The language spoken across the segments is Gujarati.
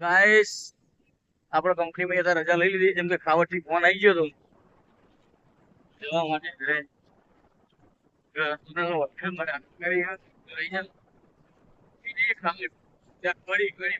ગાઈસ આપણે કંપનીમાં અત્યારે રજા લઈ લીધી, જેમ કે ખાવટથી ફોન આવી ગયો હતો જવા માટે ઘરે. ખાલી ત્યાં કરી કરી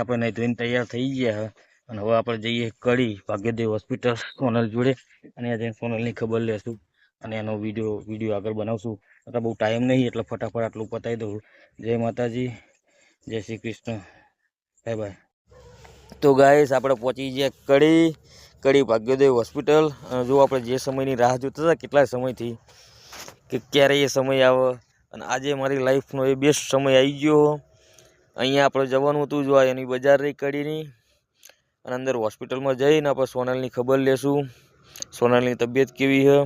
આપણે નહીં ધોઈને તૈયાર થઈ ગયા અને હવે આપણે જઈએ કડી ભાગ્યદેવ હોસ્પિટલ સોનલ જોડે. અને જઈને સોનલની ખબર લેશું. અને એનો વીડિયો વીડિયો આગળ બનાવશું. એટલે બહુ ટાઈમ નહીં, એટલે ફટાફટ આટલું પતાવી દઉં. જય માતાજી, જય શ્રી કૃષ્ણ. Bye bye. તો ગાઈસ, આપણે પહોંચી ગયા કડી કડી ભાગ્યદેવ હોસ્પિટલ. જો આપણે જે સમયની રાહ જોતા હતા, કેટલા સમયથી કે ક્યારે એ સમય આવે. અને આજે મારી લાઈફનો એ બેસ્ટ સમય આવી ગયો. અહીંયા આપણે જવાનું હતું જો એની બજાર રહી કડીની અને અંદર હોસ્પિટલમાં જઈને આપણે સોનલની ખબર લેશું. સોનલની તબિયત કેવી છે?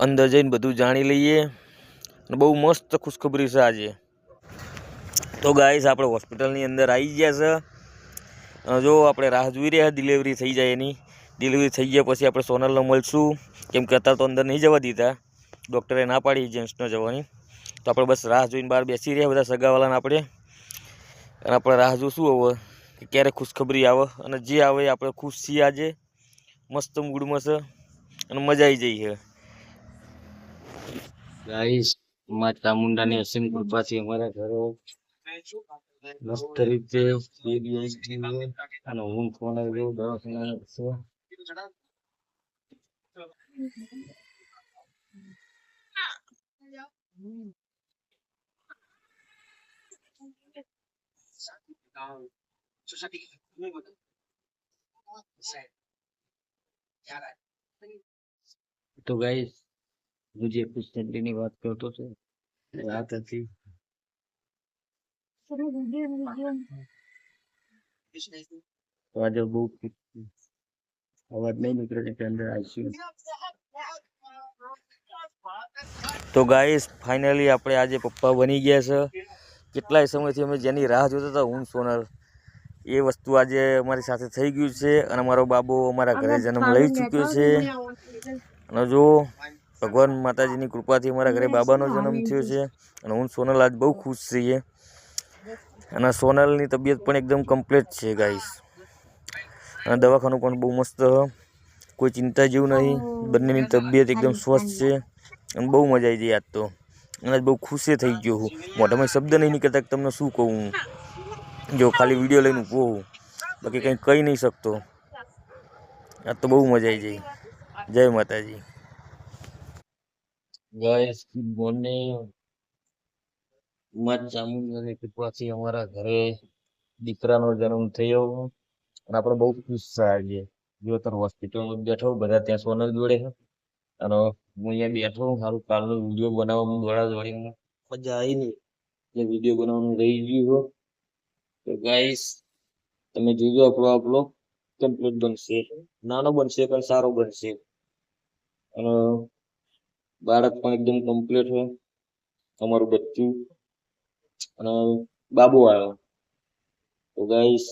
અંદર જઈને બધું જાણી લઈએ. અને બહુ મસ્ત ખુશખબરી છે આજે. તો ગાઈસ આપણે હોસ્પિટલની અંદર આવી ગયા છે. અને જો આપણે રાહ જોઈ રહ્યા ડિલિવરી થઈ જાય એની. ડિલિવરી થઈ ગયા પછી આપણે સોનલને મળશું. કેમ કે અત્યારે તો અંદર નહીં જવા દીધા. ડૉક્ટરે ના પાડી જેન્ટ્સને જવાની. તો આપણે બસ રાહ જોઈને બહાર બેસી રહ્યા બધા સગાવાલાને આપણે. અને આપણે રાહ જોશું હવે કે ક્યારે ખુશખબરી આવે અને જે આવે એ આપણે ખુશ છીએ આજે. મસ્ત મૂડમાં છે અને મજા આવી જઈ છે ગાઈસ મા ચામુંડાની અસીમ કૃપાથી અમારા ઘરો. મસ્ત હું તો ગાઈસ હું જે ની વાત કરતો છે વાત હતી તો આજે બહુ અવાજ નહીં નીકળે કે અંદર આઈસીયુ તો ગાઈસ ફાઇનલી આપણે આજે પપ્પા બની ગયા છે. કેટલાય સમયથી અમે જેની રાહ જોતા હતા હું ને સોનલ એ વસ્તુ આજે અમારી સાથે થઈ ગયું છે અને અમારો બાબો અમારા ઘરે જન્મ લઈ ચૂક્યો છે. અને જો ભગવાન માતાજીની કૃપાથી અમારા ઘરે બાબાનો જન્મ થયો છે અને હું સોનલ આજ બહુ ખુશ છીએ. અને સોનલની તબિયત પણ એકદમ કમ્પ્લીટ છે ગાઈસ અને દવાખાનું પણ બહુ મસ્ત કોઈ ચિંતા જેવું નહીં. બંનેની તબિયત એકદમ સ્વસ્થ છે. અને બહુ મજા આવી ગઈ આજ તો. અને બહુ ખુશે થઈ ગયો હું. મોઢામાં શબ્દ નહીં નીકળતા કે તમને શું કહું? જો ખાલી વીડિયો લઈને કહું બાકી કંઈ કહી નહીં શકતો. આ તો બહુ મજા આવી જાય જય માતાજી. ગાઈસ ગુડ મોર્નિંગ મા ચામુંડાની કૃપાથી અમારા ઘરે દીકરાનો જન્મ થયો. અને આપણે બહુ ખુશ છે છીએ. જો તાર હોસ્પિટલમાં બેઠો બધા ત્યાં સોનલ જોડે છે. અને હું અહીંયા બેઠો સારું કાલનો વીડિયો બનાવવા દોડા દોડીમાં મજા આવી નહીં. જે વીડિયો બનાવવાનું રહી ગયું તો ગાઈસ તમે જોજો આપણો આપણો કમ્પ્લીટ બનશે. નાનો બનશે પણ સારો બનશે. અને બાળક પણ એકદમ કમ્પ્લીટ છે. અમારું બચ્ચું અને બાબુ આવ્યો. તો ગાઈસ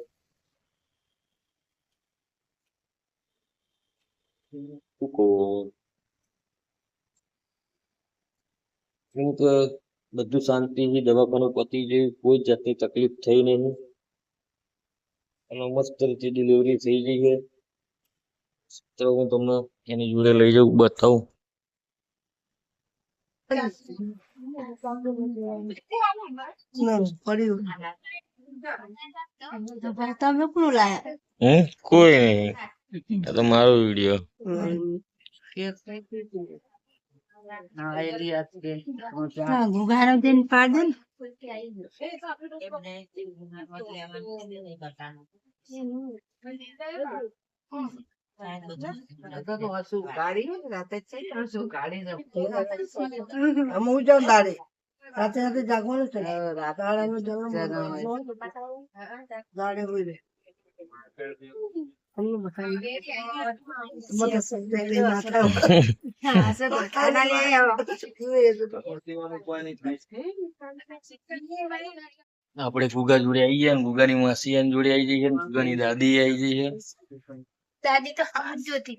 શું કહું કે બધું શાંતિથી દવાખાનું પતી ગયું કોઈ જાતની તકલીફ થઈ નહીં. અને મસ્ત રીતે ડિલિવરી થઈ ગઈ છે. તો હું તમને એની જોડે લઈ જાઉં બતાવું. કોઈ નહીં. આ તો મારો વીડિયો. ગુગારો જઈને પાડ હું જાઉં દાડે? રાતે રાતે જાગવાનું છે દાડાનો જન્મ દાડે હોય અમને. આપણે ગુગા જોડે આવી ગયા ગુગા ની માસી એની જોડે આવી જઈએ છે ની દાદી આવી જઈએ દાદી તો જોતી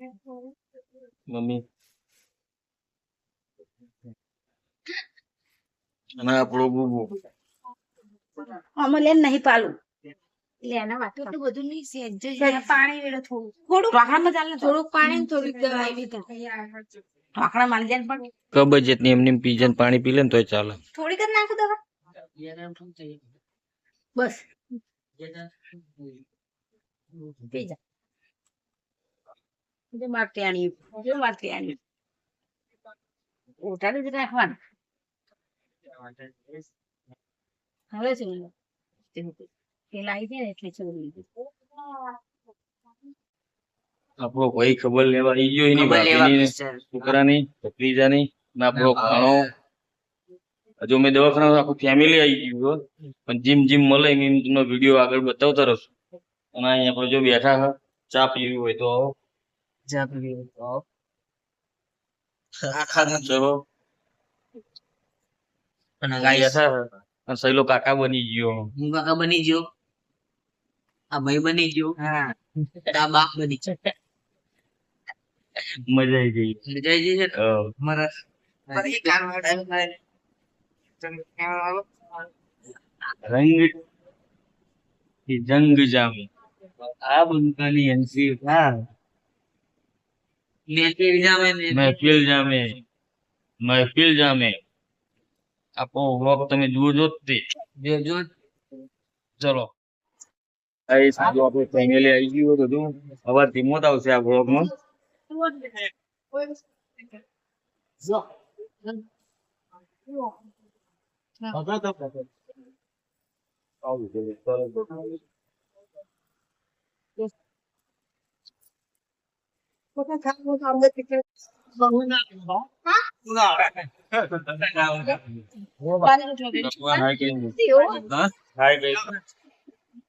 મમ્મી અને આપણો ગુગુ અમે લેન નહીં પાલું એટલે વાત એટલું બધું નહીં સેજ પાણી વેડો થોડું થોડું ઢોકળામાં ચાલે થોડુંક પાણી થોડીક દવા આવી ઢોકળા મારી જાય પણ કબજિયાતની એમને પીજન પાણી પી લે ને તોય ચાલે. થોડીક જ નાખો દવા. બસ. પી જા. જો મારતી આણી જો આણી ઉઠાડી જ રાખવાનું. હવે છે મને આવી જાય એટલે છોડી દીધું આપણો ભાઈ ખબર લેવા આવી ગયો એની ભાભીની છોકરાની ભત્રીજાની ને આપણો ખાણો હજુ મેં દવાખાના આખું ફેમિલી આવી ગયું હો. પણ જીમ જીમ મળે એમ તમને વીડિયો આગળ બતાવતા રહેશું. અને અહીંયા આપણે જો બેઠા છે ચા પીવી હોય તો. આવો. ચા પીવી હોય તો. આવો. ચલો. અને ગાઈસ સહેલો કાકા બની ગયો. હું કાકા બની ગયો. આ ભાઈ બની ગયો. હા. આ બાપ બની મજા આવી ગઈ. મજા આવી ગઈ છે મારા રંગ જંગ જામે. આ બંકાની એનસી હા. મેં જામે ને મહેફિલ જામે. મહેફિલ જામે. આપણો વખત તમે જોજો તે. જો જો ચલો. આ સારું આપણે ફેમિલી આવી ગયું બધું અવાજ ધીમો આવશે આ વ્લોગમાં પોતે ખાવાનું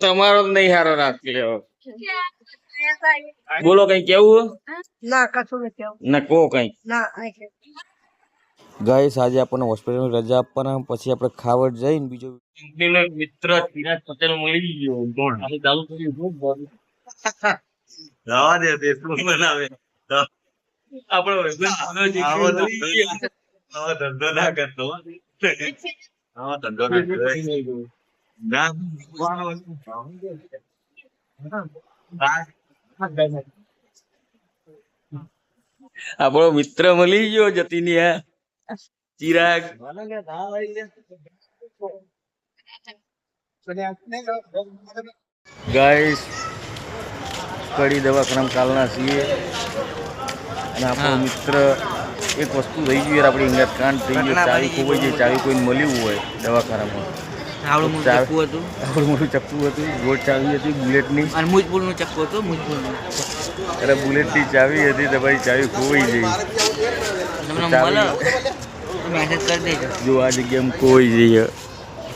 તમારો જ નહીં હારો રાત લેવો બોલો કઈ કેવું? ના કશું નથી કેવું ના કો કઈ. ના ગાઈસ આજે આપણને હોસ્પિટલની રજા આપવાના પછી આપણે ખાવડ જઈને બીજો મિત્ર ચિરાગ પટેલ મળી ગયો. કોણ? આજે ચાલુ કરી શું બોલ જવા દે તે શું બનાવે આપણો ભાઈબંધ આવો છે ધંધો આવો ધંધો ના કરતો. હો. ધંધો ના કરતો. આપણો મિત્ર મળી ગયો જતીની આ ચિરાગ. ગાઈસ કડી દવાખાના કાલના છીએ. અને આપણો મિત્ર એક વસ્તુ રહી ગયું યાર આપણી ઇંગત કાંડ થઈ ગયો ચાવી ખોવાઈ જે ચાવી કોઈને મળ્યું હોય દવાખાનામાં? આવડું મોટું ચક્કુ હતું. આવડું મોટું ચક્કુ હતું ગોળ ચાવી હતી બુલેટની. અને મુજપુરનું ચક્કુ હતું મુજપુરનું અરે બુલેટની ચાવી હતી તો ભાઈ ચાવી ખોવાઈ ગઈ. તમને મેસેજ કરી દેજો. જો આ ખોવાઈ જઈએ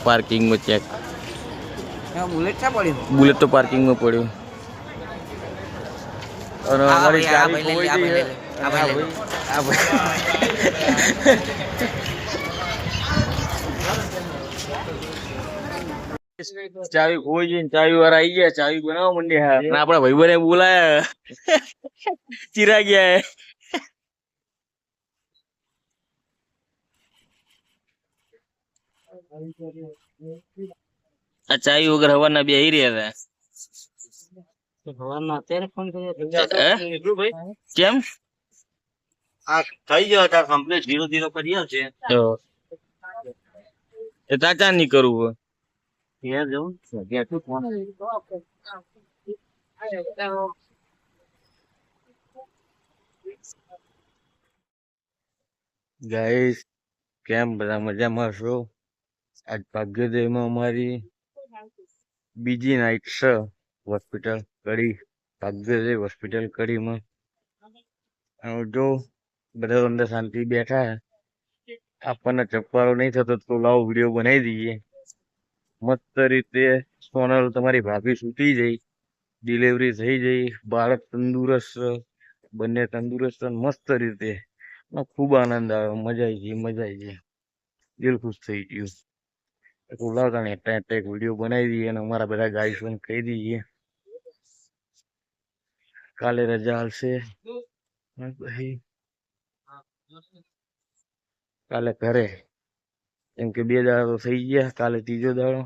પાર્કિંગમાં ચેક બુલેટ ક્યાં પડ્યું? બુલેટ તો પાર્કિંગમાં પડ્યું. અને અમારી ચાવી ખોવાઈ ગઈ આ ભાઈ. ચાવી ખોઈ જઈને ચાવી વાળા આવી ગયા. ચાવી બનાવવા માંડ્યા અને આપણા ભાઈબંધે બોલાયા. ચીરા ગયા આ ચાવી વગર હવાના બે રહ્યા હતા. ભાઈ? કેમ? આ થઈ ગયો તાર કમ્પ્લીટ ધીરો ધીરો કરી આવશે તો એ તાચા નહીં કરવું ત્યાં જવું ત્યાં શું ફોન ગાઈસ કેમ બધા મજામાં છો આજ ભાગ્યોદયમાં અમારી બીજી નાઈટ છે હોસ્પિટલ કરી ભાગ્યોદય હોસ્પિટલ કરીમાં જો બધા અંદર શાંતિ બેઠા આપણને ચપવાળો નહીં થતો તો લાવો વીડિયો બનાવી દઈએ મસ્ત રીતે સોનલ તમારી ભાભી સૂતી જઈ ડિલિવરી થઈ જઈ બાળક તંદુરસ્ત, બંને તંદુરસ્ત મસ્ત રીતે ખૂબ આનંદ આવ્યો, મજા આવી ગઈ, મજા આવી ગઈ. દિલ ખુશ થઈ ગયું. બોલાવતા ને એટલે એક વીડિયો બનાવી દઈએ અને અમારા બધા ગાઈસોને કહી દઈએ. કાલે રજા હાલશે કાલે ઘરે. કેમ કે બે દાડા તો થઈ ગયા કાલે ત્રીજો દાડો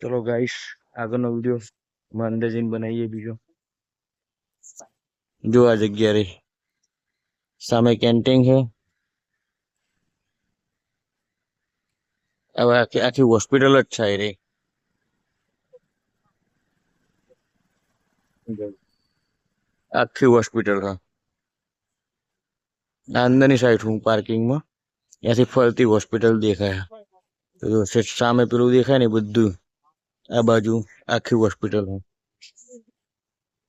ચલો ગાઈસ આગળનો વીડિયો અમે અંદર જઈને બનાવીએ બીજો જો આ જગ્યા રહી સામે કેન્ટીન છે હવે આખી આખી હોસ્પિટલ જ છે રે આખી હોસ્પિટલ છે આ અંદરની સાઈડ હું પાર્કિંગમાં ત્યાંથી ફરતી હોસ્પિટલ દેખાય તો જો છે- સામે પેલું દેખાય ને એ બધું આ બાજુ આખી હોસ્પિટલ છે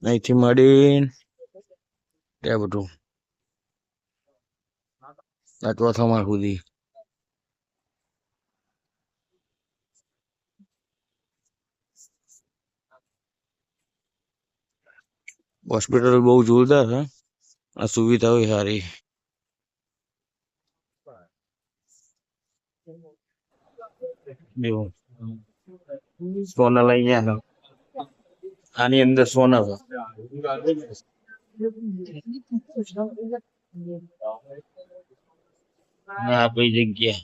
અહીંથી મળીને ત્યાં બધું આ ચોથા માળ સુધી હોસ્પિટલ બહુ જોરદાર છે આ સુવિધાઓ સારી એવું સોના લઈ ગયા. આની અંદર સોના આપણી જગ્યા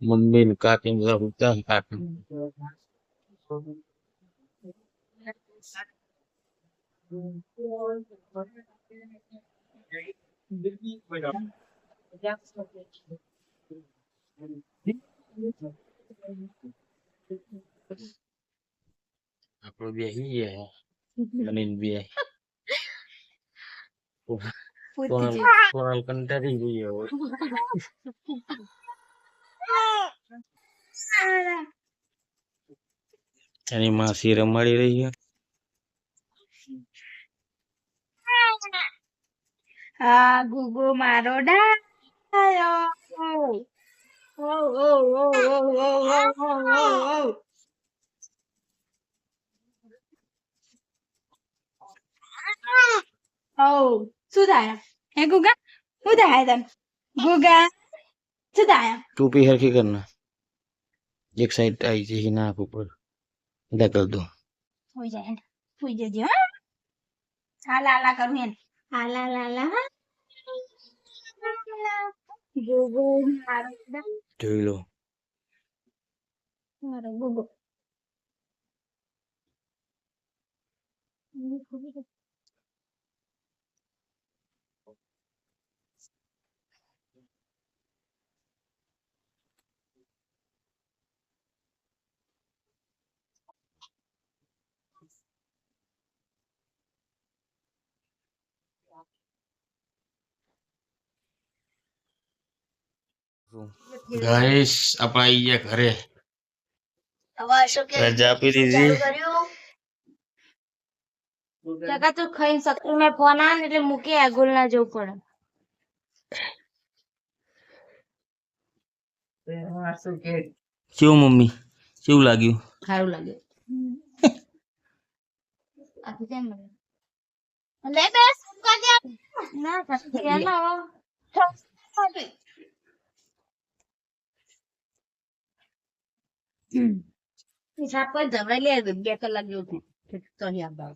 મમ્મી ને કાકી બધા ઉતા કાકી Aku biaya iya ya. Menin biaya. Pulang pulang kendari dia. Ini masih remali lagi. Ya. Ah, gugu maroda. Ayo. Oh, Sudaya. Hey, Guga. Sudaya then. Guga. Sudaya. Two P here की करना. एक साइड आई जी ही ना आप ऊपर इधर कर दो हो जाए हो जाए जो हाँ ला ला करूँ हाँ ला ला ला ગુગુ મારો જોઈ લો મારો ગુગુ ગાઈસ આપણે આવી ગયા ઘરે. રજા આપી દીધી. કાકા તું ખાઈ સકરી મેં ફોન આવે એટલે મૂકી આગળ ના જવું પડે. કેવું મમ્મી? કેવું લાગ્યું? સારું લાગ્યું. આખી કેમ લે બેસ ના સકરી પર જવાઈ લે બે કલાક જેવું તો અહીં આવતા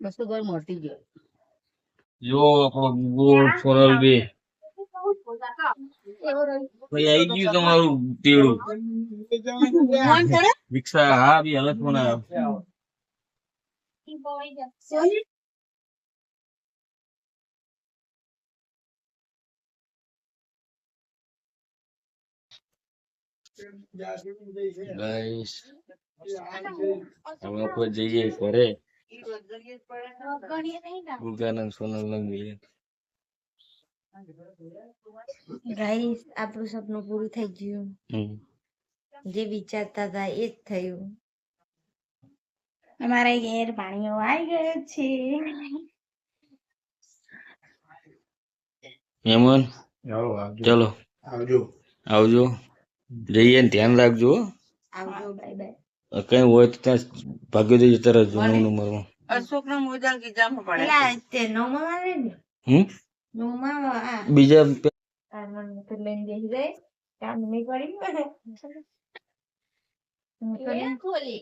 બસ ઘર મોટી ગયો જો આપણો ગોળ બે. ભાઈ આવી ગયું તમારું તેડું રિક્ષા હા બી હાલત પણ આવ્યો ગાઈસ અમે ઉપર જઈએ ઘરે. ગુગાનંદ સોનલ મળીએ ગાઈસ આપણું સપનું પૂરું થઈ ગયું. જે વિચારતા હતા એ જ થયું. અમારા ઘેર પાણીઓ આવી ગયો છે. મહેમાન ચલો. આવજો. આવજો. જઈએ ને ધ્યાન રાખજો હો. આવજો બાય બાય કઈ હોય તો ત્યાં ભાગ્ય દેજો તરત નવ નંબરમાં અશોક ના મોજા કીધામાં પડે પેલા તે નવમાં આવે ને? હમ? નવમાં આ બીજા પે- આનંદ તો લઈને બેસી જાય. કામ નહીં કરી ખોલી.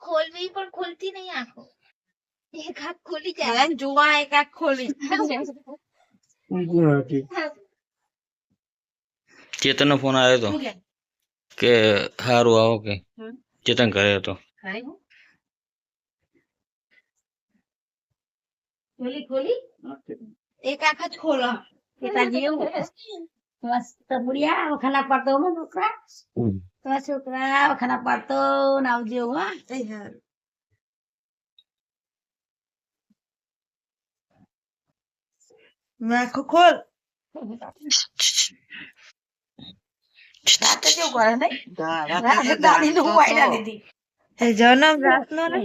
ખોલવી પણ ખોલતી નહીં આખો. એક હાથ ખોલી જાય. જોવા એક હાથ ખોલી. ચેતન નો ફોન આવ્યો હતો કે સારું આવો કે. ચેતન ઘરે હતો. ખોલી ખોલી. એક આખા જ ખોલો. જેવું મસ્ત બુડિયા વખાના પાડતો હો છોકરા. તમારા છોકરા વખાના પાડતો ને આવજો હા નાખો ખોલ. રાતે જેવું કરે નહીં રાતે વાયડા જન્મ રાતનો ને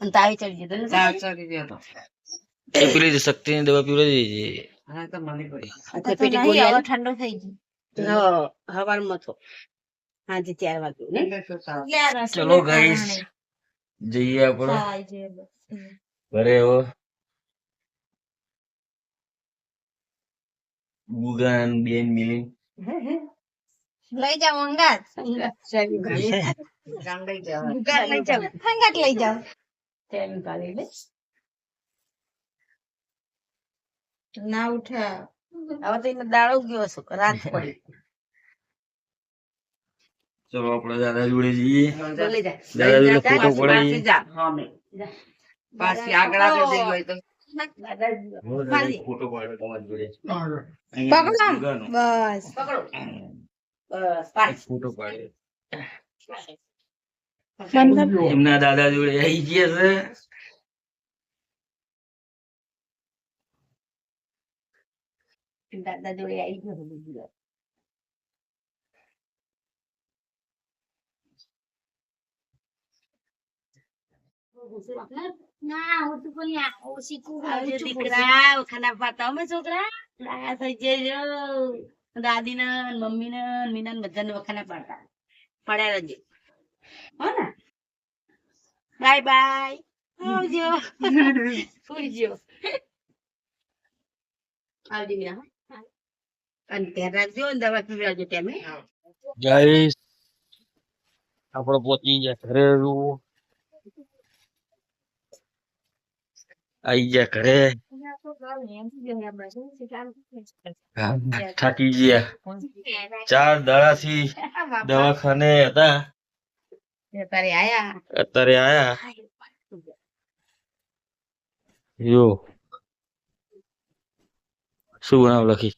અને તાવી ચડી જતો ને તાવ ચડી પેલી જે શક્તિની દવા પીવડાવી દેજે હા તો મને તો નહીં, ઠંડો થઈ ગયો હવારમાં તો આજે ચાર વાગે ચલો ગાઈસ જઈએ આપણે ઘરે હો ગુગાન બેન મિલી લઈ જાઓ અંગાત. અંગાત લઈ જાઓ ના ઉઠ્યા હવે તો એને દાડો ગયો છો રાત પડી. ચલો આપણે દાદા જોડે જઈએ. જા. દાદા જોડે ફોટો પડાવીએ પાછી આગળ આગળ જઈ હોય તો. ફોટો. બસ બસ. ફોટો એમના દાદા જોડે આવી ગયા છે. દાદા જોડે આવી ગયો બધું. આવજો દીકરા ખાના પાતા. અમે છોકરા લાયા થઈ જજો દાદી ને મમ્મી ને મીના ને બધાને વખાના પાડતા. પડ્યા રજે હો ને. Bye bye. આવજો. સુઈજો આવજો હો. અને ધ્યાન રાખજો દવા પીવડાવજો ટાઈમે. ગાઈસ આપણે ગયા ઘરે આઈ ગયા ઘરે થાકી ગયા ચાર દાડાથી દવાખાને હતા અત્યારે આયા યો શું બનાવ લખી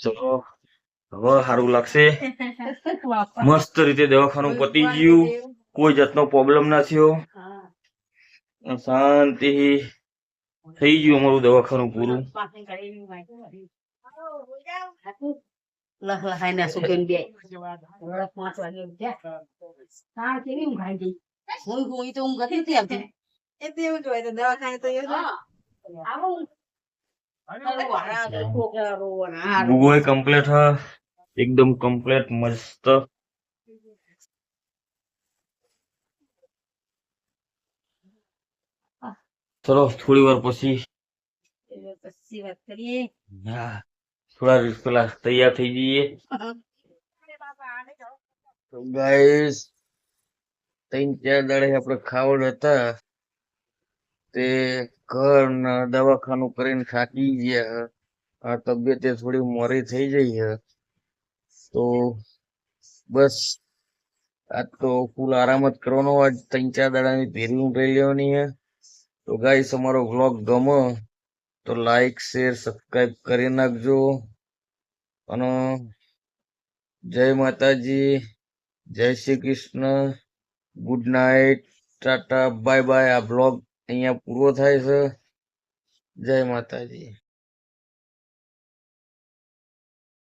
ચલો હવે સારું લાગશે. મસ્ત રીતે દવાખાનું પતી ગયું. કોઈ જાતનો પ્રોબ્લેમ ના થયો. શાંતિ થઈ ગયું અમારું દવાખાનું પૂરું. હા તો ઊંઘ હતી દવાખાને તો એવું આવો છોકરા રોવાના ગૂગલ કમ્પ્લીટ હ એકદમ કમ્પ્લીટ મસ્ત ચલો થોડી વાર પછી પછી વાત કરીએ હા, થોડા દિવસ પેલા તૈયાર થઈ જઈએ તો ગાઈસ ત્રણ ચાર દાડે આપણે ખાવડ હતા તે ઘર દવાખાનું કરીને થાકી ગયા આ તબિયતે થોડી મોરી થઈ ગઈ છે તો બસ આ તો ફૂલ આરામ જ કરવાનો. આજ ત્રણ ચાર દાડાની ભેરી ઊંઘ લેવાની છે તો ગાઈસ, અમારો વ્લોગ ગમો તો લાઈક, શેર, સબસ્ક્રાઈબ કરી નાખજો. અને જય માતાજી, જય Shri Krishna. Good night. Tata, bye bye. આ બ્લોગ અહીંયા પૂરો થાય છે. જય માતાજી.